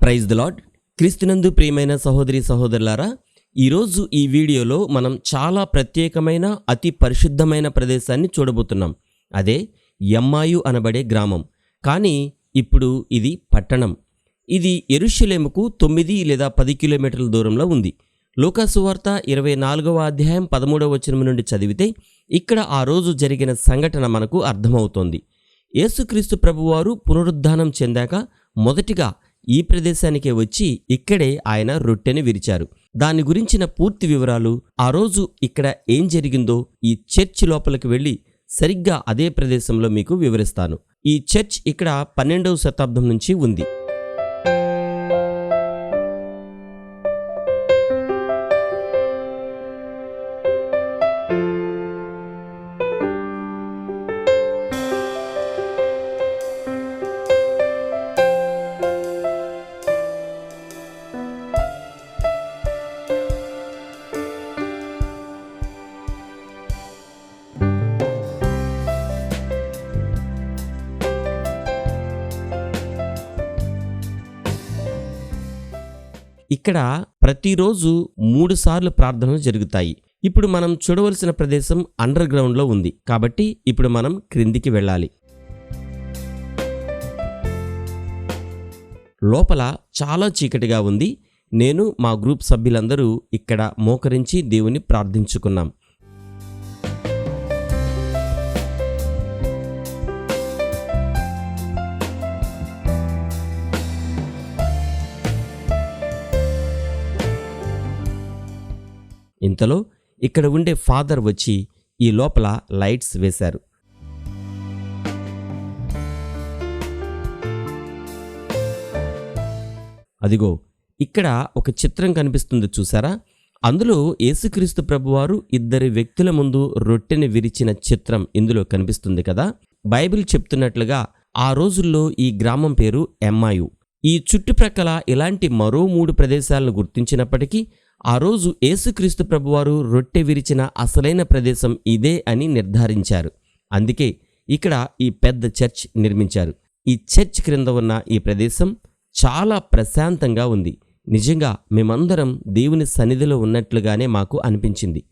Praise the lord క్రీస్తునందు ప్రియమైన సహోదరి సహోదరులారా ఈరోజు ఈ వీడియోలో మనం చాలా ప్రత్యేకమైన అతి పరిశుద్ధమైన ప్రదేశాన్ని చూడబోతున్నాం. అదే ఎమ్మాయు అనబడే గ్రామం. కానీ ఇప్పుడు ఇది పట్టణం. ఇది ఎరుషలేముకు తొమ్మిది లేదా పది కిలోమీటర్ల దూరంలో ఉంది. లోకాసువార్త ఇరవై నాలుగవ అధ్యాయం పదమూడవ వచనం నుండి చదివితే ఇక్కడ ఆ రోజు జరిగిన సంఘటన మనకు అర్థమవుతోంది. యేసుక్రీస్తు ప్రభువారు పునరుద్ధానం చెందాక మొదటిగా ఈ ప్రదేశానికే వచ్చి ఇక్కడే ఆయన రొట్టెని విరిచారు. దాని గురించిన పూర్తి వివరాలు ఆ రోజు ఇక్కడ ఏం జరిగిందో ఈ చర్చ్ లోపలికి వెళ్ళి సరిగ్గా అదే ప్రదేశంలో మీకు వివరిస్తాను. ఈ చర్చ్ ఇక్కడ పన్నెండవ శతాబ్దం నుంచి ఉంది. ఇక్కడ ప్రతిరోజు మూడు సార్లు ప్రార్థనలు జరుగుతాయి. ఇప్పుడు మనం చూడవలసిన ప్రదేశం అండర్ గ్రౌండ్లో ఉంది. కాబట్టి ఇప్పుడు మనం క్రిందికి వెళ్ళాలి. లోపల చాలా చీకటిగా ఉంది. నేను మా గ్రూప్ సభ్యులందరూ ఇక్కడ మోకరించి దేవుని ప్రార్థించుకున్నాం. ఇంతలో ఇక్కడ ఉండే ఫాదర్ వచ్చి ఈ లోపల లైట్స్ వేశారు. అదిగో ఇక్కడ ఒక చిత్రం కనిపిస్తుంది చూసారా అందులో యేసుక్రీస్తు ప్రభువారు ఇద్దరి వ్యక్తుల ముందు రొట్టెని విరిచిన చిత్రం ఇందులో కనిపిస్తుంది కదా? బైబిల్ చెప్తున్నట్లుగా ఆ రోజుల్లో ఈ గ్రామం పేరు ఎమ్మాయు. ఈ చుట్టుప్రక్కల ఇలాంటి మరో మూడు ప్రదేశాలను గుర్తించినప్పటికీ ఆ రోజు యేసుక్రీస్తు ప్రభువారు రొట్టె విరిచిన అసలైన ప్రదేశం ఇదే అని నిర్ధారించారు. అందుకే ఇక్కడ ఈ పెద్ద చర్చ్ నిర్మించారు. ఈ చర్చ్ క్రింద ఉన్న ఈ ప్రదేశం చాలా ప్రశాంతంగా ఉంది. నిజంగా మేమందరం దేవుని సన్నిధిలో ఉన్నట్లుగానే మాకు అనిపించింది.